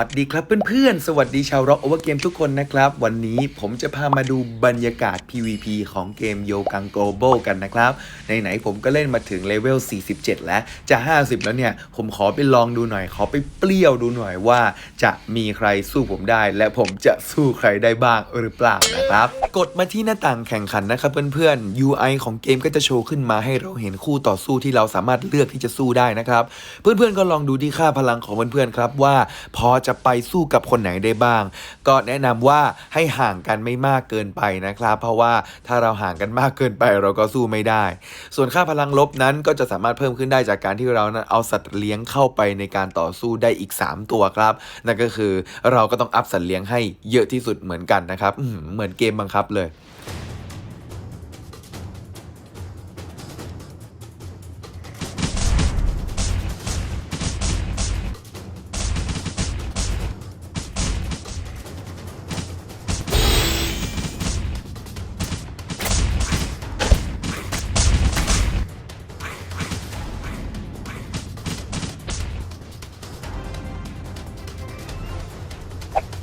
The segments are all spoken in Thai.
สวัสดีครับเพื่อนๆ สวัสดีชาวร็อกโอเวอร์เกมทุกคนนะครับ วันนี้ผมจะพามาดูบรรยากาศ PVP ของเกมโยกังโกลบอลกันนะครับ ไหนๆผมก็เล่นมาถึงเลเวล 47 แล้วจะ 50 แล้วเนี่ย ผมขอไปลองดูหน่อย ขอไปเปรี้ยวดูหน่อยว่า จะมีใครสู้ผมได้ และผมจะสู้ใครได้บ้างหรือเปล่านะครับ กดมาที่หน้าต่างแข่งขันนะครับเพื่อนๆ UI ของเกมก็จะโชว์ขึ้นมาให้เราเห็นคู่ต่อสู้ที่เราสามารถเลือกที่จะสู้ได้นะครับ เพื่อนๆก็ลองดูที่ค่าพลังของเพื่อนๆครับว่าพอจะไปสู้กับคนไหนได้บ้าง ก็แนะนำว่าให้ห่างกันไม่มากเกินไปนะครับ เพราะว่าถ้าเราห่างกันมากเกินไปเราก็สู้ไม่ได้ ส่วนค่าพลังลบนั้นก็จะสามารถเพิ่มขึ้นได้จากการที่เรานั้นเอาสัตว์เลี้ยงเข้าไปในการต่อสู้ได้อีก 3 ตัวครับ นั่นก็คือเราก็ต้องอัพสัตว์เลี้ยงให้เยอะที่สุดเหมือนกันนะครับเหมือนเกมบังคับเลย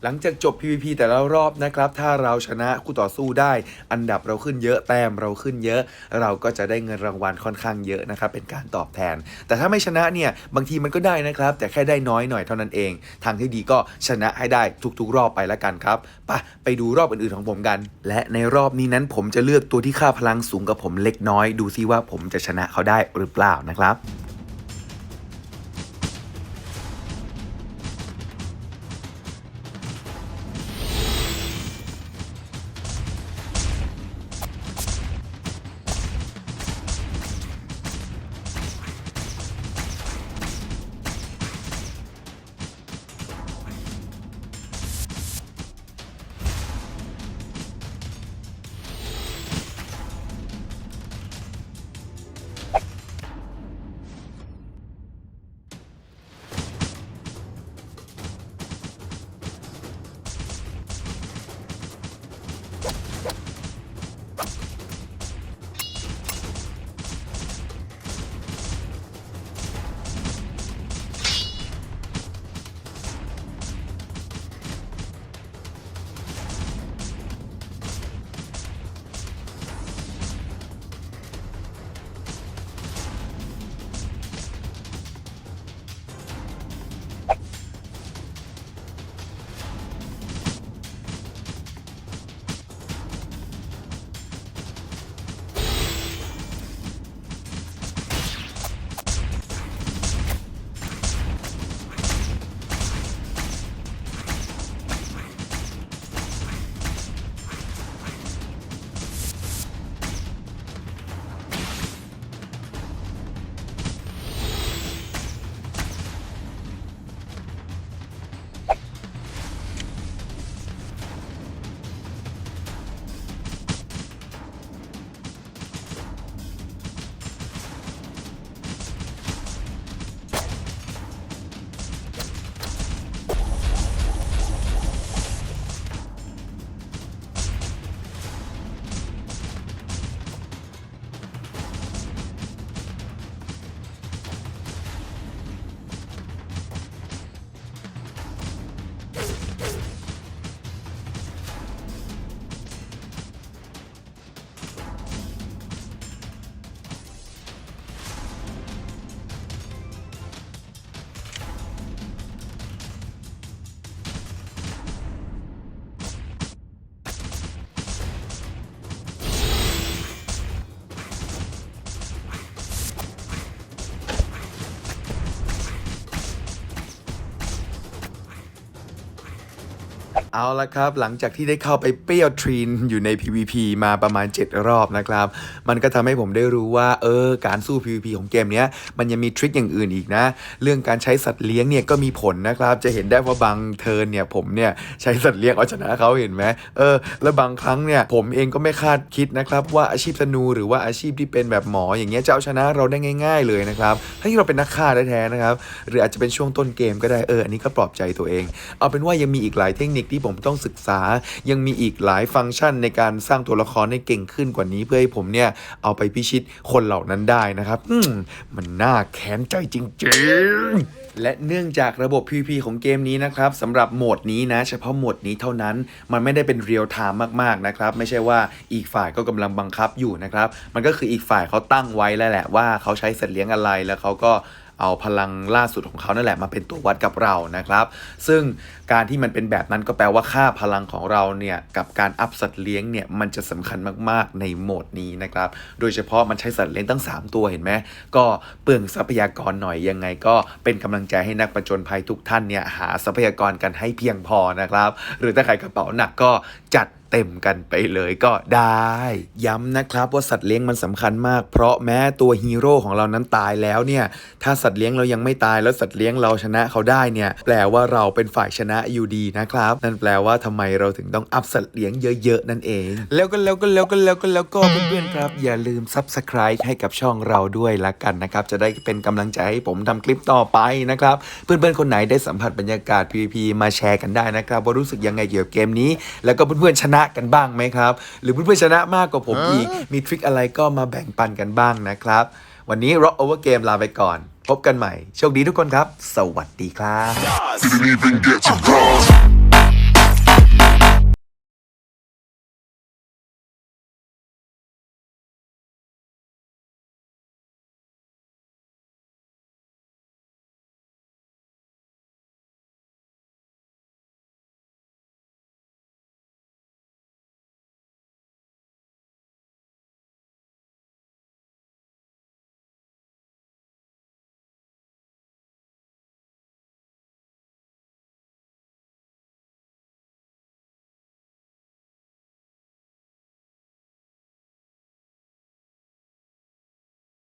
หลังจากจบ PVP แต่ละรอบนะครับ ถ้าเราชนะคู่ต่อสู้ได้ อันดับเราขึ้นเยอะแต้มเราขึ้นเยอะ เราก็จะได้เงินรางวัลค่อนข้างเยอะนะครับเป็นการตอบแทน แต่ถ้าไม่ชนะเนี่ยบางทีมันก็ได้นะครับ แต่แค่ได้น้อยหน่อยเท่านั้นเอง ทางที่ดีก็ชนะให้ได้ทุกๆ รอบไปล้วกันครับปะไปดูรอบอื่นๆของผมกัน และในรอบนี้นั้นผมจะเลือกตัวที่ค่าพลังสูงกับผมเล็กน้อย ดูซิว่าผมจะชนะเขาได้หรือเปล่านะครับ เอาละครับ หลังจากที่ได้เข้าไปเปรี้ยวทรีนอยู่ใน PVP มาประมาณ 7 รอบนะครับ มันก็ทำให้ผมได้รู้ว่า เออ การสู้ PVP ของเกมเนี้ย มันยังมีทริคอย่างอื่นอีกนะ เรื่องการใช้สัตว์เลี้ยงเนี่ยก็มีผลนะครับ จะเห็นได้ว่าบางเทิร์นเนี่ยผมเนี่ยใช้สัตว์เลี้ยงเอาชนะเขาเห็นไหมเออ แล้วบางครั้งเนี่ยผมเองก็ไม่คาดคิดนะครับว่าอาชีพธนูหรือว่าอาชีพที่เป็นแบบหมออย่างเงี้ยจะเอาชนะเราได้ง่าย ๆ เลยนะครับทั้งที่เราเป็นนักฆ่าแท้ๆนะครับ หรืออาจจะเป็นช่วงต้นเกมก็ได้ เออ อันนี้ก็ปลอบใจตัวเอง เอาเป็นว่ายังมีอีกหลายเทคนิคที่ผมต้องศึกษา ยังมีอีกหลายฟังก์ชันในการสร้างตัวละครให้เก่งขึ้นกว่านี้ เพื่อให้ผมเนี่ยเอาไปพิชิตคนเหล่านั้นได้นะครับอืมมันน่าแค้นใจจริงๆและเนื่องจากระบบ PVP ของเกมนี้นะครับสำหรับโหมดนี้นะ เฉพาะโหมดนี้เท่านั้นมันไม่ได้เป็นเรียลไทม์มากๆนะครับ ไม่ใช่ว่าอีกฝ่ายก็กำลังบังคับอยู่นะครับ มันก็คืออีกฝ่ายเขาตั้งไว้แล้วแหละว่าเขาใช้สัตว์เลี้ยงอะไรแล้วเขาก็ เอาพลังล่าสุดของเขานั่นแหละมาเป็นตัววัดกับเรานะครับ ซึ่งการที่มันเป็นแบบนั้นก็แปลว่าค่าพลังของเราเนี่ยกับการอัพสัตว์เลี้ยงเนี่ยมันจะสำคัญมากๆในโหมดนี้นะครับ โดยเฉพาะมันใช้สัตว์เลี้ยงตั้ง 3 ตัวเห็นไหมก็เปลืองทรัพยากรหน่อยยังไง ก็เป็นกำลังใจให้นักประจนภัยทุกท่านเนี่ยหาทรัพยากรกันให้เพียงพอนะครับ หรือถ้าใครกระเป๋าหนักก็จัดเต็มกันไปเลยก็ได้ ย้ำนะครับว่าสัตว์เลี้ยงมันสำคัญมาก เพราะแม้ตัวฮีโร่ของเรานั้นตายแล้วเนี่ย ถ้าสัตว์เลี้ยงเรายังไม่ตายแล้วสัตว์เลี้ยงเราชนะเขาได้เนี่ย แปลว่าเราเป็นฝ่ายชนะอยู่ดีนะครับ นั่นแปลว่าทำไมเราถึงต้องอัพสัตว์เลี้ยงเยอะๆ นั่นเอง แล้วก็แล้วก็แล้วก็แล้วก็แล้วก็เพื่อนๆครับ อย่าลืม Subscribe ให้กับช่องเราด้วยละกันนะครับ จะได้เป็นกำลังใจให้ผมทำคลิปต่อไปนะครับ เพื่อนๆคนไหนได้สัมผัสบรรยากาศ PVP มาแชร์กันได้นะครับว่ารู้สึกยังไงเกี่ยวกับเกมนี้ แล้วก็เพื่อนๆชนะกันบ้างไหมครับ หรือเพื่อนๆชนะมากกว่าผมอีก มีทริคอะไรก็มาแบ่งปันกันบ้างนะครับ วันนี้ Rock Over Game ลาไปก่อน พบกันใหม่ โชคดีทุกคนครับ สวัสดีครับ